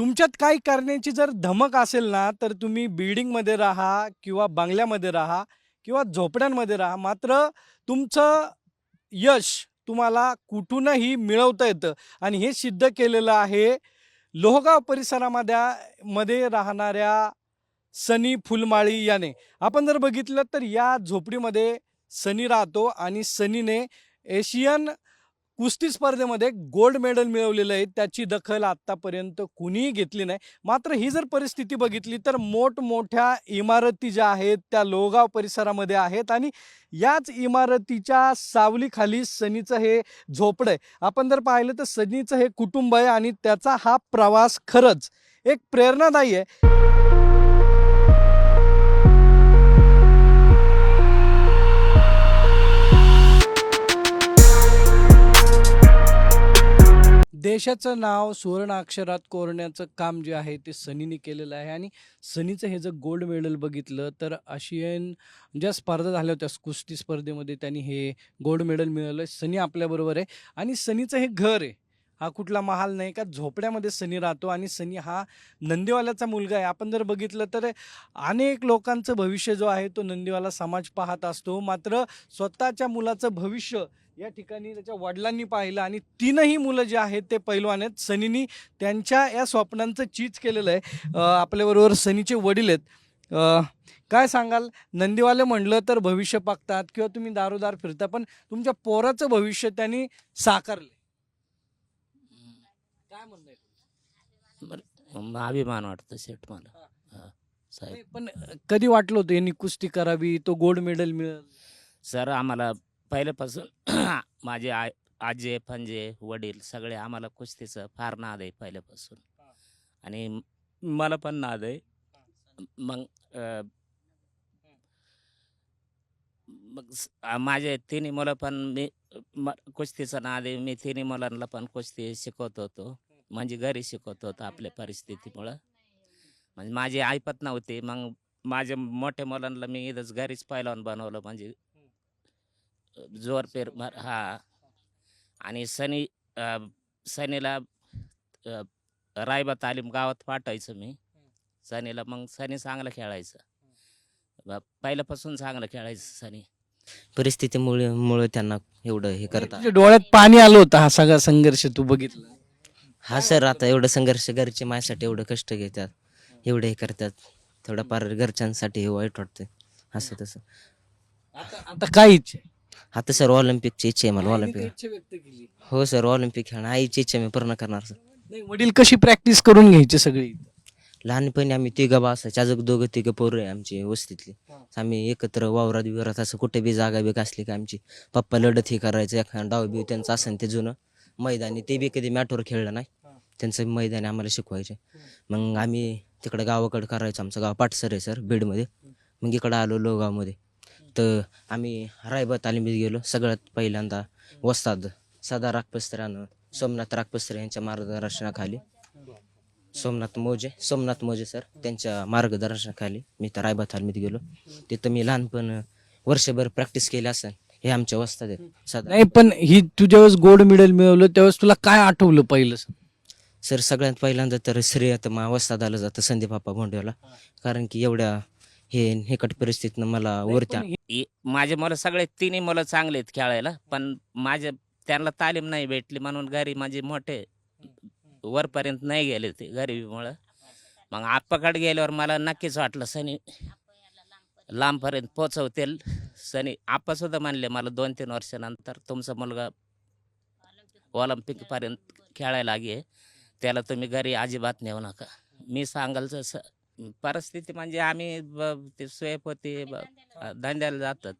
तुमच्यात काही करण्याची जर धमक असेल ना तर तुम्ही बिल्डिंगमध्ये राहा किंवा बंगल्यामध्ये राहा किंवा झोपड्यांमध्ये राहा. मात्र तुमचं यश तुम्हाला कुठूनही मिळवता येतं. आणि हे सिद्ध केलेलं आहे लोहगाव परिसरामध्ये मध्ये राहणाऱ्या सनी फुलमाळी याने. आपण जर बघितलं तर या झोपडीमध्ये सनी राहतो आणि सनीने एशियन कुस्ती स्पर्धेमध्ये गोल्ड मेडल मिळवलेलं आहे. त्याची दखल आत्तापर्यंत कुणीही घेतली नाही. मात्र ही जर परिस्थिती बघितली तर मोठमोठ्या इमारती ज्या आहेत त्या लोगाव परिसरामध्ये आहेत आणि याच इमारतीच्या सावलीखाली सनीचं हे झोपडं आहे. आपण जर पाहिलं तर सनीचं हे कुटुंब आहे आणि त्याचा हा प्रवास खरंच एक प्रेरणादायी आहे. देशाचं नाव सुवर्ण अक्षरात कोरण्याचं काम जे आहे ते सनीने केलेलं आहे. आणि सनीचं हे जर गोल्ड मेडल बघितलं तर आशियन ज्या स्पर्धा झाल्या होत्या कुस्ती स्पर्धेमध्ये त्यांनी हे गोल्ड मेडल मिळवलं सनी आपल्याबरोबर आहे. आणि सनीचं हे घर आहे. हा कुठला महाल नाही का? झोपड्यामध्ये सनी राहतो आणि सनी हा नंदीवाल्याचा मुलगा आहे. आपण जर बघितलं तर अनेक लोकांचं भविष्य जो आहे तो नंदीवाला समाज पाहत असतो. मात्र स्वतःच्या मुलाचं भविष्य या ठिकाणी त्याच्या वडिलांनी पाहिलं आणि तीनही मुलं जे आहेत ते पैलवान आहेत. सनीनी त्यांच्या या स्वप्नांचं चीज केलेलं आहे. आपल्याबरोबर सनीचे वडील आहेत. काय सांगाल? नंदीवाले म्हणलं तर भविष्य पागतात किंवा तुम्ही दारोदार फिरता पण तुमच्या पोराचं भविष्य त्यांनी साकारले काय म्हणणं? बरं, अभिमान वाटतं शेठ मला. साहेब. पण कधी वाटलं होतं यांनी कुस्ती करावी तो गोल्ड मेडल मिळेल? सर आम्हाला पहिल्यापासून माझे आय आजे पंजे वडील सगळे आम्हाला कुस्तीचं फार नाद आहे पहिल्यापासून. आणि मला पण नाद आहे. मग मग माझे तिन्ही मुलं पण मी कुस्तीचं नाद आहे. मी तिन्ही मुलांना पण कुस्ती शिकवत होतो. म्हणजे घरी शिकवत होतो आपल्या परिस्थितीमुळं. म्हणजे माझी ऐपत नव्हती मग माझ्या मोठ्या मुलांना मी इथंच घरीच पहिलवान बनवलं. म्हणजे जोर पेर मार- हा. आणि सनी सनीला रायबा तालीम गावात पाठायचं मी. सनीला मग सनी चांगलं खेळायचं. ब- पहिल्यापासून चांगलं खेळायचं सनी. परिस्थितीमुळे मुळे त्यांना एवढं हे करतात डोळ्यात पाणी आलं होतं हा सगळा संघर्ष तू बघितला. हा सर आता एवढं संघर्ष घरचे माझ्यासाठी एवढं कष्ट घेतात. एवढे हे करतात. थोडंफार घरच्यांसाठी हे वाईट वाटतं असं तसं. आता आता काय इच्छा? आता सर ऑलिम्पिकची इच्छा आहे मला ऑलिम्पिक. इच्छा व्यक्त केली. हो सर ऑलिम्पिक खेळणं आईची इच्छा मी पूर्ण करणार सर. नाही वडील कशी प्रॅक्टिस करून घ्यायची सगळी? लहानपणी आम्ही तिघं बा असायचे अजून दोघं तिघं पोरं आहे आमची वस्तीतली. आम्ही एकत्र वावरात बिवरात असं कुठे बी जागा बिग असली का आमची. पप्पा लढत हे करायचं एखादा डाव बिव त्यांचं असेल ते जुनं. मैदानी ते बी कधी मॅटवर खेळलं नाही. त्यांचं मैदानी आम्हाला शिकवायचे. मग आम्ही तिकडं गावाकडं करायचं आमचं गाव पाटसर आहे सर बीडमध्ये. मग इकडं आलो लोगावमध्ये. तर आम्ही रायबा तालिमीत गेलो. सगळ्यात पहिल्यांदा वस्ताद सदा रागपस्त्रानं सोमनाथ रागपस्त्र यांच्या मार्गदर्शनाखाली. सोमनाथ मोजे सोमनाथ मोजे सर त्यांच्या मार्गदर्शनाखाली मी तर रायबा तालमीत गेलो. तिथं मी लहानपण वर्षभर प्रॅक्टिस केली असेल हे आमच्या वस्ताद आहेत. सदा नाही पण ही तू ज्यावेळेस गोल्ड मेडल मिळवलं त्यावेळेस तुला काय आठवलं पहिलं सर? सगळ्यात पहिल्यांदा तर श्रेय तर मा वस्ताद आलं जातं संदीप बाप्पा भोंडेला कारण की एवढ्या हे हेकट परिस्थितीनं मला इ- माझे मुलं सगळे तिन्ही मुलं चांगले आहेत खेळायला पण माझे त्यांना तालीम नाही भेटली म्हणून घरी माझे मोठे वरपर्यंत नाही गेले ते गरिबीमुळं. मग आप्पाकडे गेल्यावर मला नक्कीच वाटलं सनी लांबपर्यंत पोचवतील सनी आप्पा सुद्धा म्हणले मला दोन तीन वर्षानंतर तुमचा मुलगा ऑलिम्पिकपर्यंत खेळायला लागे त्याला तुम्ही घरी अजिबात नेऊ नका. मी सांगाल तसं परिस्थिती म्हणजे आम्ही ब- ते सोयपोती ब- धंद्याला जातात.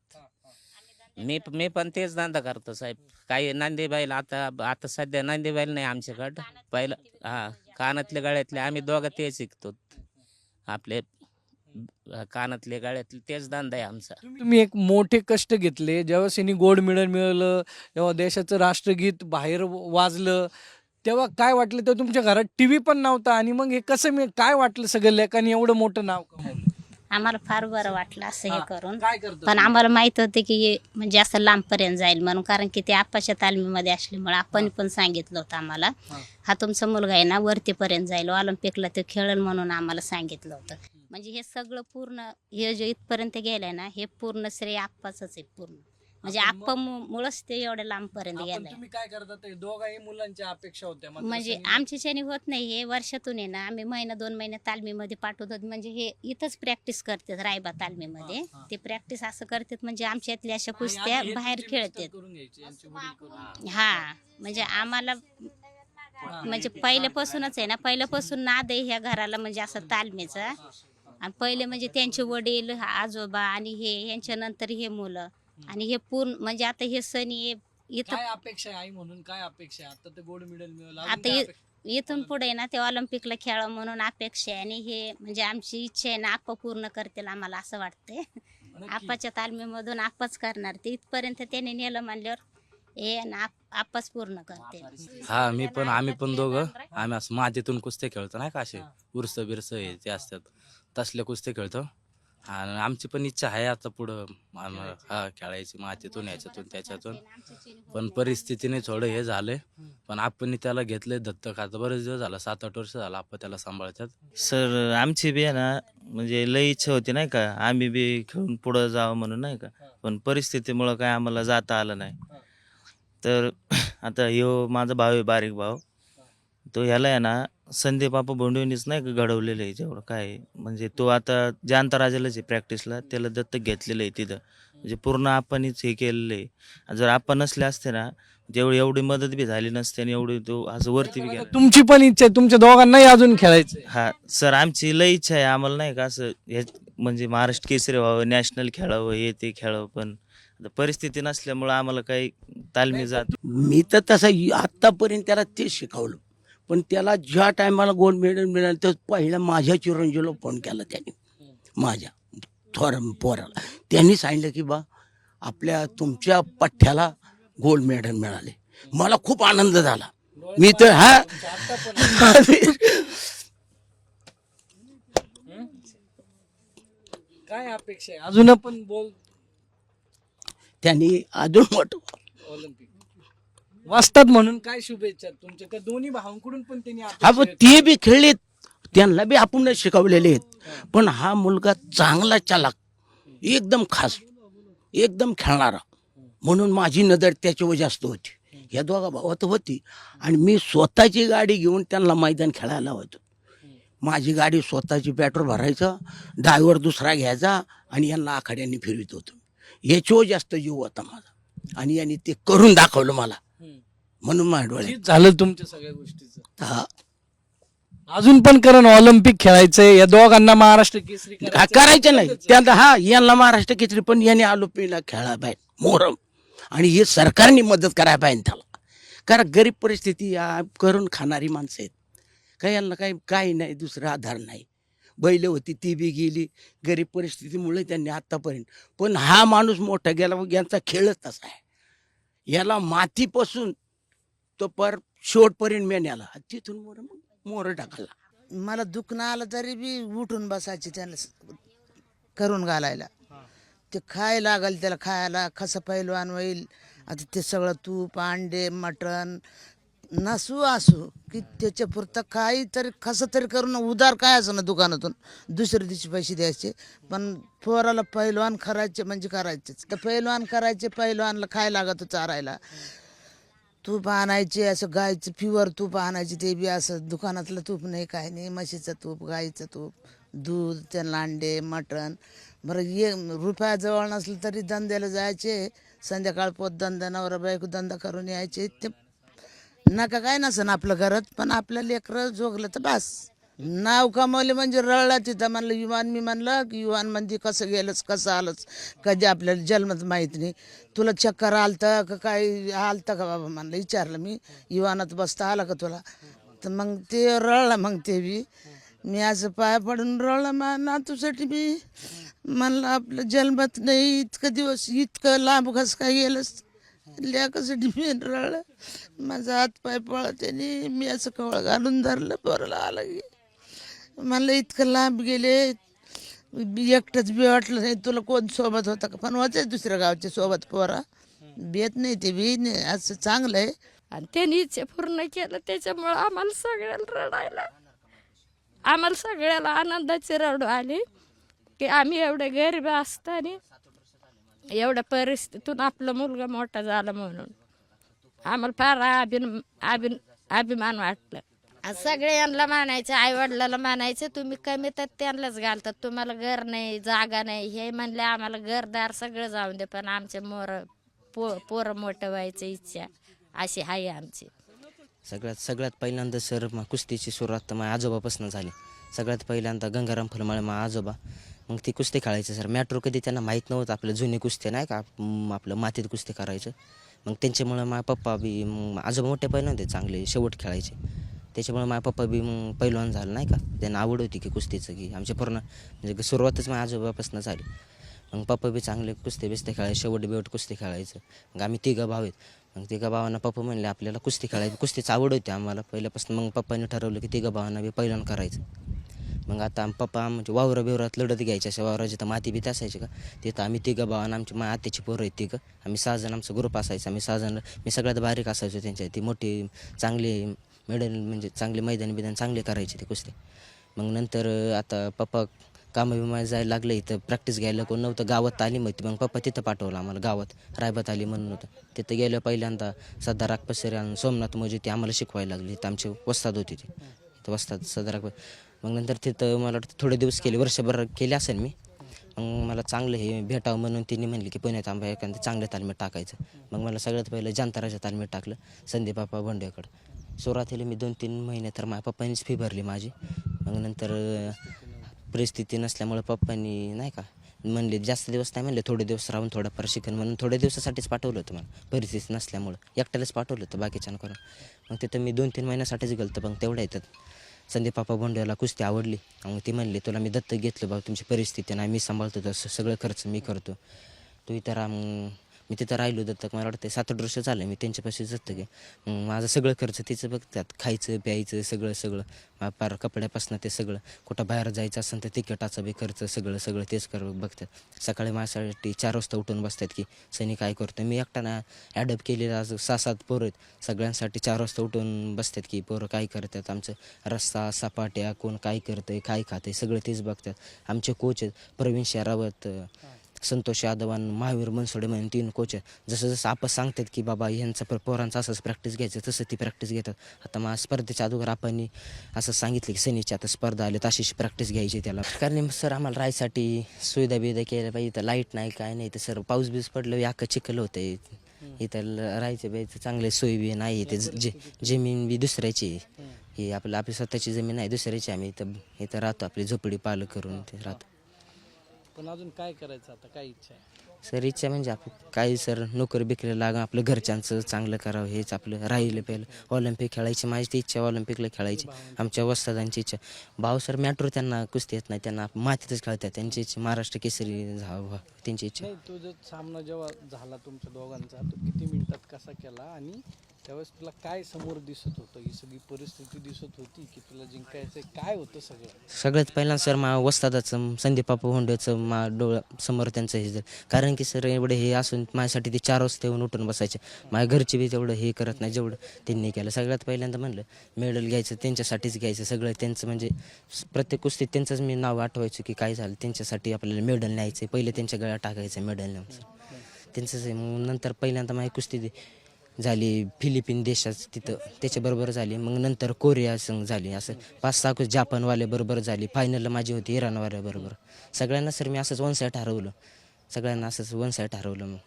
मी मी पण तेच धंदा करतो साहेब. काही नंदीबाईल आता आता सध्या नंदीबाईल नाही आमच्याकडं. पहिलं हा कानातले गळ्यातले आम्ही दोघं तेच शिकतो. आपले अ, कानातले गळ्यातले तेच धंदा आहे आमचा. तुम्ही एक मोठे कष्ट घेतले. जेव्हा सिनी गोल्ड मेडल मिळवलं तेव्हा देशाचं राष्ट्रगीत बाहेर वाजलं तेव्हा काय वाटलं तेव्हा तुमच्या घरात टीव्ही पण नव्हता आणि मग हे कसं मी काय वाटलं सगळं लेखाने एवढं मोठं नाव कमवलं आम्हाला फार बरं वाटलं असं हे हा, करून. काय करतो पण आम्हाला माहीत होतं की हे म्हणजे असं लांबपर्यंत जाईल म्हणून कारण की ते आप्पाच्या तालमीमध्ये असल्यामुळे आपण पण सांगितलं होतं आम्हाला. हा. हा तुमचा मुलगा आहे ना वरतीपर्यंत जाईल. ऑलिम्पिकला तो खेळेल म्हणून आम्हाला सांगितलं होतं. म्हणजे हे सगळं पूर्ण हे जे इथपर्यंत गेलंय ना हे पूर्ण श्रेय आप्पाच आहे पूर्ण. म्हणजे आप्पा मुळंच ते एवढ्या आपण गेलंय. तुम्ही काय करता? ते दोघाही मुलांच्या अपेक्षा होत्या म्हणजे सनी- आमच्याच्याने होत नाही हे वर्षातून आहे ना आम्ही महिना दोन महिने तालमीमध्ये पाठवतो. म्हणजे हे इथंच प्रॅक्टिस करतात रायबा तालमीमध्ये. हा, हा. ते प्रॅक्टिस असं करतात म्हणजे आमच्यातल्या अशा आणि कुस्त्या आधी हे बाहेर तुमचे मिस्टर खेळतात. करून घ्यायचे, यांचे वडील करून. हा म्हणजे आम्हाला हा. म्हणजे पहिल्यापासूनच आहे ना पहिल्यापासून नाद आहे ह्या घराला म्हणजे असं तालमीचा. आणि पहिले म्हणजे त्यांचे वडील आजोबा आणि हे यांच्यानंतर हे मुलं. आणि हे पूर्ण म्हणजे आता हे सण हे इथं काय अपेक्षा आहे आई म्हणून? काय अपेक्षा आहे? आता तर गोल्ड मेडल अजून आता काय अपेक्षा? इथून पुढे ना ते ऑलिम्पिकला खेळावं म्हणून अपेक्षा आहे आणि हे म्हणजे आमची इच्छा आहे ना आप्पा पूर्ण करतील आम्हाला असं वाटतंय. नक्की. आप्पाच्या तालमीमधून आप्पाच करणार. ते इथपर्यंत त्याने नेलं म्हणल्यावर हे ना आप- आप्पाच पूर्ण करतील. हा मी पण आम्ही पण दोघं आम्ही असं मातीतून कुस्ते खेळतो नाही का असे? उरस बिरस हे ते असतात तसले कुस्ते खेळतो. आणि आमची पण इच्छा आहे आता पुढं आम- हा खेळायची मातीतून याच्यातून त्याच्यातून. पण परिस्थितीने थोडं हे झालंय. पण आपण त्याला घेतलंय दत्तक. आता बरेच दिवस झाला सात आठ वर्ष झाला आपण त्याला सांभाळतात. सर आमची बी आहे ना म्हणजे लई इच्छा होती नाही का आम्ही बी खेळून पुढं जावं म्हणून नाही का. पण परिस्थितीमुळं काय आम्हाला जाता आलं नाही. तर आता ह्यो माझा भाऊ आहे बारीक भाऊ. तो ह्याला आहे ना संदीप बापा भोंडवणीच नाही का घडवलेलं आहे जेवढं काय आहे. म्हणजे तो आता जानतराजालाच आहे प्रॅक्टिसला त्याला दत्तक घेतलेलं आहे तिथं. म्हणजे पूर्ण आपणच हे केलेलं आहे. जर आपण नसले असते ना जेवढी एवढी मदत बी झाली नसते आणि एवढी तो असं वरती बी गेला. तुमची पण इच्छा आहे तुमच्या दोघांनाही अजून खेळायचं हा सर आमची लई इच्छा आहे. आम्हाला नाही का असं हे म्हणजे महाराष्ट्र केसरी व्हावं नॅशनल खेळावं हे ते खेळावं पण आता परिस्थिती नसल्यामुळं आम्हाला काही तालमी जात मी तर तसं आत्तापर्यंत त्याला तेच शिकवलं. पण त्याला ज्या टायमाला गोल्ड मेडल मिळालं तर पहिला माझ्या चिरंजीला फोन केला त्याने. माझ्या. थोर पोराला. त्यांनी सांगितलं की बा आपल्या तुमच्या पठ्ठ्याला गोल्ड मेडल मिळाले. मला खूप आनंद झाला. मी तर हा? काय अपेक्षा अजून पण बोल त्यांनी अजून मोठं ऑलिम्पिक. वाचतात म्हणून काय शुभेच्छा? तुमच्या त्या दोन्ही भावांकडून पण त्यांनी हा पण ते बी खेळलेत. त्यांना बी आपण शिकवलेले आहेत. पण हा मुलगा चांगला चालक एकदम खास एकदम खेळणारा. म्हणून माझी नजर त्याच्यावर जास्त होती. या दोघा भावात होती. आणि मी स्वतःची गाडी घेऊन त्यांना मैदान खेळायला होतो माझी गाडी स्वतःची पेट्रोल भरायचं ड्रायव्हर दुसरा घ्यायचा आणि यांना आखाड्यांनी फिरवित होतो. याच्यावर जास्त जीव होता माझा. आणि यांनी ते करून दाखवलं मला. म्हणून डोळ्यात. जीत झालं तुमच्या सगळ्या गोष्टीचं. हा. अजून पण कारण ऑलिम्पिक खेळायचंय. या दोघांना महाराष्ट्र केसरी. करायचं नाही. त्यांना हा यांना महाराष्ट्र केसरी पण याने आलोपीला खेळायला पाहिजे. मोहरम आणि हे सरकारने मदत करायला पाहिजे त्याला. कारण गरीब परिस्थिती या करून खाणारी माणसं आहेत. काही यांना काही काही नाही दुसरा आधार नाही. बैल होती ती बी गेली. गरीब परिस्थितीमुळे त्यांनी आत्तापर्यंत पण हा माणूस मोठा गेला यांचा खेळच तसा आहे. याला मातीपासून तो पर शेवटपर्यंत मेण्याला तिथून मोर मोर टाकला मला दुखणं आलं तरी बी उठून बसायचे त्याला स- करून घालायला. ते खाय लागल त्याला खायला कसं पैलवान होईल? आता ते सगळं तूप अंडे मटण नसू असू की त्याच्या पुरतं काही तरी कसं तरी करून उदार काय असं ना दुकानातून? दुसऱ्या दिवशी पैसे द्यायचे. पण पोराला पैलवान करायचे म्हणजे करायचेच. तर पैलवान करायचे पैलवानला खाय लागत चारायला. तूप आणायचे असं गायचं प्युअर तूप आणायचे ते बी असं दुकानातलं तूप नाही काय नाही. म्हशीचं तूप गाईचं तूप दूध त्यांना अंडे मटण. बरं ये रुपया जवळ नसलं तरी धंद्याला जायचे. संध्याकाळ पोत धंदा नवरा बायको धंदा करून यायचे. ते नका काय नसन आपलं घरात पण आपलं लेकरं जोगलं तर बस. नाव कमावले म्हणजे रळला तिथं म्हणलं युवान मी म्हणलं की युवान म्हणजे कसं गेलंच कसं आलंच कधी आपल्याला जन्मच माहीत नाही. तुला चक्कर आलतं का काय आलतं का बाबा? म्हणलं विचारलं मी युवानात बसता आलं का तुला? तर मग ते रळलं मग ते बी. मी असं पाय पडून रळलं मा नातूसाठी मी म्हणलं आपलं जन्मत नाही इतकं दिवस इतकं लांब कसं काय गेलंच लेकासाठी मी रळलं माझा हात पाय पळत आणि मी असं कवळ घालून धरलं बरं आलं की. मला इतकं लांब गेले बी एकटंच बी वाटलं नाही तुला कोण सोबत होता का? पण होते दुसऱ्या गावच्या सोबत पोरा. बेत नाही ते बी नाही असं चांगलं आहे. आणि त्यांनीच इच्छा पूर्ण केलं त्याच्यामुळं आम्हाला सगळ्याला रडायला. आम्हाला सगळ्याला आनंदाचे रडू आले की आम्ही एवढे गरीब असताना एवढ्या परिस्थितीतून आपला मुलगा मोठा झाला म्हणून. आम्हाला फार अभिन अभिन अभिमान वाटलं. सगळे यांना मानायचे आई वडिलाला मानायचे तुम्ही कमी तर त्यांनाच घालतात. तुम्हाला घर नाही जागा नाही. हे म्हणले आम्हाला घरदार सगळं जाऊन दे पण आमचे मोर पो पोरं मोठं व्हायची इच्छा अशी आहे आमची. सगळ्यात सगळ्यात पहिल्यांदा सर मग कुस्तीची सुरुवात तर माझ्या आजोबापासून झाली. सगळ्यात पहिल्यांदा गंगाराम फलमाळे मा आजोबा. मग ती कुस्ती खेळायची सर. मॅट्रो कधी त्यांना माहीत नव्हतं आपलं जुनी कुस्ती नाही का आपलं मातीत कुस्ती करायचं. मग त्यांच्यामुळं माझ्या पप्पा बी आजोबा मोठे पहिलं होते चांगले शेवट खेळायचे. त्याच्यामुळे माझ्या पप्पा बी मग पहिलवान झालं नाही का? त्यांना आवड होती की कुस्तीचं की आमच्या पूर्ण म्हणजे सुरुवातच माझ्या आजोबापासून झाली. मग पप्पा बी चांगले कुस्ती बिस्ती खेळायचे शेवट बिवट कुस्ती खेळायचं. मग आम्ही तिघं भाव आहेत. मग तिघं भावांना पप्पा म्हणले आपल्याला कुस्ती खेळायची कुस्तीच आवड होती आम्हाला. पहिल्यापासून मग पप्पाने ठरवलं की तिघं भावांना बी पहिल्यानं करायचं. मग आता आम पप्पा म्हणजे वावरा बिवरात लढत घ्यायचे असे वावरा जिथं माती बी असायची का तिथं आम्ही तिघं भावानं आमची मा आत्याची पोरं आहेत तिघं. आम्ही सहा जण आमचा ग्रुप असायचा. आम्ही सहा जण मी सगळ्यात बारीक असायचो त्यांच्या. ती मोठी चांगली मेडल म्हणजे चांगले मैदान बिदान चांगले करायचे ते कुस्ती. मग नंतर आता पप्पा कामं बिमा जायला लागलं इथं प्रॅक्टिस घ्यायला कोण नव्हतं. गावात तालीम होती मग पप्पा तिथं पाठवलं आम्हाला गावात रायबा तालीम म्हणून होतं. तिथं गेलं पहिल्यांदा सध्या रागपसरे आणि सोमनाथ मोजे ते आम्हाला शिकवायला लागली. इथं आमचे वस्ताद होती ते. इथं वस्ताद सध्या राग मग नंतर तिथं मला वाटतं थोडे दिवस केले. वर्षभर केले असेल मी. मग मला चांगलं हे भेटावं म्हणून तिने म्हणले की पुण्यात आंबा एखादं चांगल्या तालमीत टाकायचं. मग मला सगळ्यात पहिलं जांताराच्या तालमीत टाकलं संदीप बापा भोंडेकडं. सुरुवातीला मी दोन तीन महिने तर माझ्या पप्पांनीच फी भरली माझी. मग नंतर परिस्थिती नसल्यामुळं पप्पांनी नाही का म्हणले जास्त दिवस नाही म्हणले थोडे दिवस राहून थोडंफार शिकन म्हणून थोड्या दिवसासाठीच पाठवलं होतं मला. परिस्थिती नसल्यामुळं. एकट्यालाच पाठवलं होतं बाकीच्यानं करून. मग तिथं मी दोन तीन महिन्यासाठीच गेलो मग तेवढ्या येतात. संदीप पापा बोंडेला कुस्ती आवडली. मग ती म्हणली तुला मी दत्तक घेतलं बाबा तुमची परिस्थिती नाही मी सांभाळतो तसं सगळं खर्च मी करतो. तू इतर मग मी तिथं राहिलो दत्तक मला वाटतं सात आठ वर्ष झालं मी त्यांच्यापाशी दत्तक आहे माझं सगळं खर्च तिचं बघतात. खायचं प्यायचं सगळं सगळं. मा- पार कपड्यापासून ते सगळं. कुठं बाहेर जायचं असेल तर तिकिटाचा बी खर्च सगळं सगळं तेच कर बघतात. सकाळी माझ्यासाठी चार वाजता उठून बसतात की सनी काय करतो मी एकटाना ॲडप केलेलं आज सहा सात पोरं आहेत. सगळ्यांसाठी चार वाजता उठून बसतात की पोरं काय करतात? आमचं रस्ता सपाट्या कोण काय करतंय काय खातंय? सगळं तेच बघतात. आमचे कोच आहेत. प्रवीण शेरावत संतोष यादव आणि महावीर मनसोडे म्हणून तीन कोच जसं जसं आपण सांगतात की बाबा ह्यांचं प्र पोरांचं असंच प्रॅक्टिस घ्यायचं तसं ती प्रॅक्टिस घेतात. आता मग स्पर्धेच्या अगोदर आपण असं सांगितलं की सनीची आता स्पर्धा आली तशी प्रॅक्टिस घ्यायची त्याला. कारण सर आम्हाला राहायसाठी सुविधा बिविधा केल्या पाहिजे इथं लाइट नाही काय नाही तर सर पाऊस बीस पडलं अख्खं चिखल होतं इथं राहायचं बिहायचं चांगले सोयी बी नाही इथे ज- जे जमीन बी दुसऱ्याची. ही आपलं आपली स्वतःची जमीन आहे दुसऱ्याची आम्ही इथं इथं राहतो आपली झोपडी पाल करून ते राहतो. पण अजून काय करायचं आता? काय इच्छा आहे? सर इच्छा म्हणजे आपण काही सर नोकरी बिकरी लागा आपलं घरच्यांचं चांगलं करावं हेच आपलं राहिलं पहिलं. ऑलिम्पिक खेळायची माझी ती इच्छा ऑलिम्पिकला खेळायची. आमच्या वस्तादांची इच्छा. भाऊ सर मॅट्रो त्यांना कुस्ती येत नाही त्यांना मातीतच खेळतात. त्यांची इच्छा महाराष्ट्र केसरी झावं त्यांची इच्छा. नाही तो जो सामना जेव्हा झाला तुमच्या दोघांचा तो किती मिनिटात कसा केला? आणि त्यावेळेस तुला काय समोर दिसत होतं? ही सगळी परिस्थिती दिसत होती की तुला जिंकायचं काय होतं सगळं? सगळ्यात पहिला सर मा वस्तादाचं संदीप बापा होंड्याचं मा डोळा समोर त्यांचं हे झालं. कारण की सर एवढे हे असून माझ्यासाठी ते चार वाजता येऊन उठून बसायचे. माझ्या घरचे बी तेवढं हे करत नाही जेवढं त्यांनी केलं. सगळ्यात पहिल्यांदा म्हणलं मेडल घ्यायचं त्यांच्यासाठीच घ्यायचं सगळं त्यांचं म्हणजे स- प्रत्येक कुस्तीत त्यांचंच मी नाव आठवायचं की काय झालं त्यांच्यासाठी आपल्याला मेडल न्यायचं पहिले त्यांच्या गळ्यात टाकायचं मेडल न्यायचं त्यांचंच आहे. मग नंतर पहिल्यांदा माझी कुस्ती दे- झाली फिलिपिन देशात तिथं त्याच्याबरोबर झाली. मग नंतर कोरिया संग झाली. असं पाच सहा कुस्ती जापानवाले बरोबर झाली. फायनलला माझी होती इराणवाल्या बरोबर. सगळ्यांना सर मी असंच वन साईड हरवलं. सगळ्यांना असंच वन साईड हरवलं मग.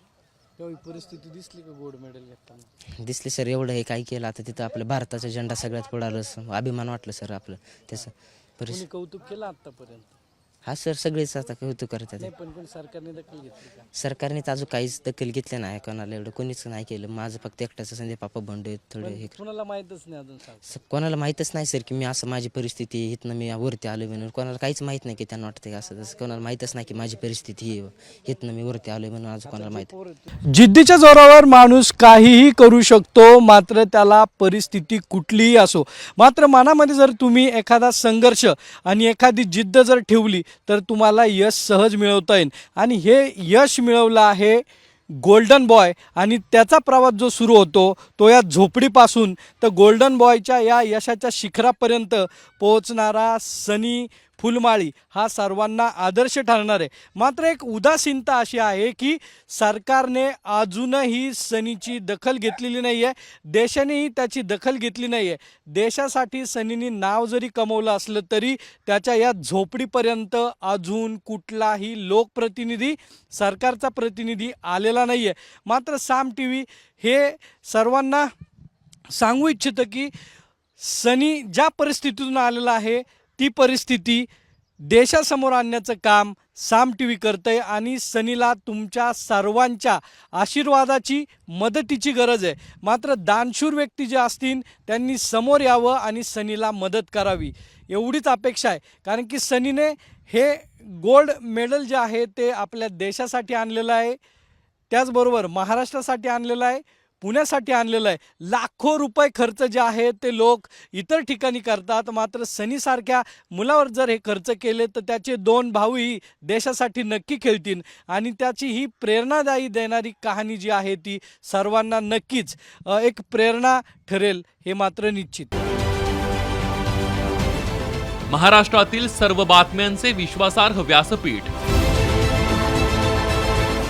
परिस्थिती दिसली का गोल्ड मेडल घेताना? दिसले सर एवढं हे काय केलं. आता तिथं आपलं भारताचा झेंडा सगळ्यात पुढं आलं असं. अभिमान वाटलं सर आपलं. त्याचं परिस कोणी कौतुक केलं आतापर्यंत? हा सर सगळेच आता कौतुक करतात. नाही पण कोणी सरकारने दखल घेतली का? सरकारने तर अजून काहीच दखल घेतलं नाही कोणाला एवढं कोणीच नाही केलं. माझं फक्त एकट्याचं संदीप पापा भंडे थोडे हे. कुणाला माहीतच नाही अजून सांग स- कोणाला माहीतच नाही सर की मी असं माझी परिस्थिती आहे, इथनं मी वरती आलो म्हणून. कोणाला काहीच माहीत नाही की त्यांना वाटतं की असं तसं. कोणाला माहीतच नाही की माझी परिस्थिती ही आहे. इथनं मी वरती आलो म्हणून आज कोणाला माहीत जिद्दीच्या जोरावर माणूस काहीही करू शकतो मात्र त्याला परिस्थिती कुठलीही असो. मात्र मनामध्ये जर तुम्ही एखादा संघर्ष आणि एखादी जिद्द जर ठेवली तर तुम्हाला यश सहज मिळवता येईल. आणि हे यश मिळवलं आहे गोल्डन बॉय आणि त्याचा प्रवास जो सुरू होतो तो या झोपडीपासून. तर गोल्डन बॉयच्या या यशाच्या शिखरापर्यंत पोहोचणारा सनी फुलमाळी हा सर्वांना आदर्श ठरणार आहे. मात्र एक उदासीनता अशी आहे की सरकारने अजूनही सनीची दखल घेतलेली नाही आहे देशानेही त्याची दखल घेतली नाही आहे देशासाठी सनीनी नाव जरी कमवलं असलं तरी त्याच्या या झोपडीपर्यंत अजून कुठलाही लोकप्रतिनिधी सरकारचा प्रतिनिधी आलेला नाही आहे मात्र साम टी व्ही हे सर्वांना सांगू इच्छितं की सनी ज्या परिस्थितीतून आलेला आहे ही परिस्थिती देशासमोर आणण्याचं काम साम टी व्ही करतंय आणि सनीला तुमच्या सर्वांच्या आशीर्वादाची मदतीची गरज आहे. मात्र दानशूर व्यक्ती जे असतील त्यांनी समोर यावं आणि सनीला मदत करावी. एवढीच अपेक्षा आहे. कारण की सनीने हे गोल्ड मेडल जे आहे ते आपल्या देशासाठी आणलेलं आहे. त्याचबरोबर महाराष्ट्रासाठी आणलेलं आहे. पुण्यासाठी आणलेलं आहे. लाखो रुपये खर्च जे आहे ते लोक इतर ठिकाणी करतात. मात्र सनीसारख्या मुलावर जर हे खर्च केले तर त्याचे दोन भाऊही देशासाठी नक्की खेळतील. आणि त्याची ही प्रेरणादायी देणारी कहाणी जी आहे ती सर्वांना नक्कीच एक प्रेरणा ठरेल हे मात्र निश्चित. महाराष्ट्रातील सर्व बातम्यांचे विश्वासार्ह व्यासपीठ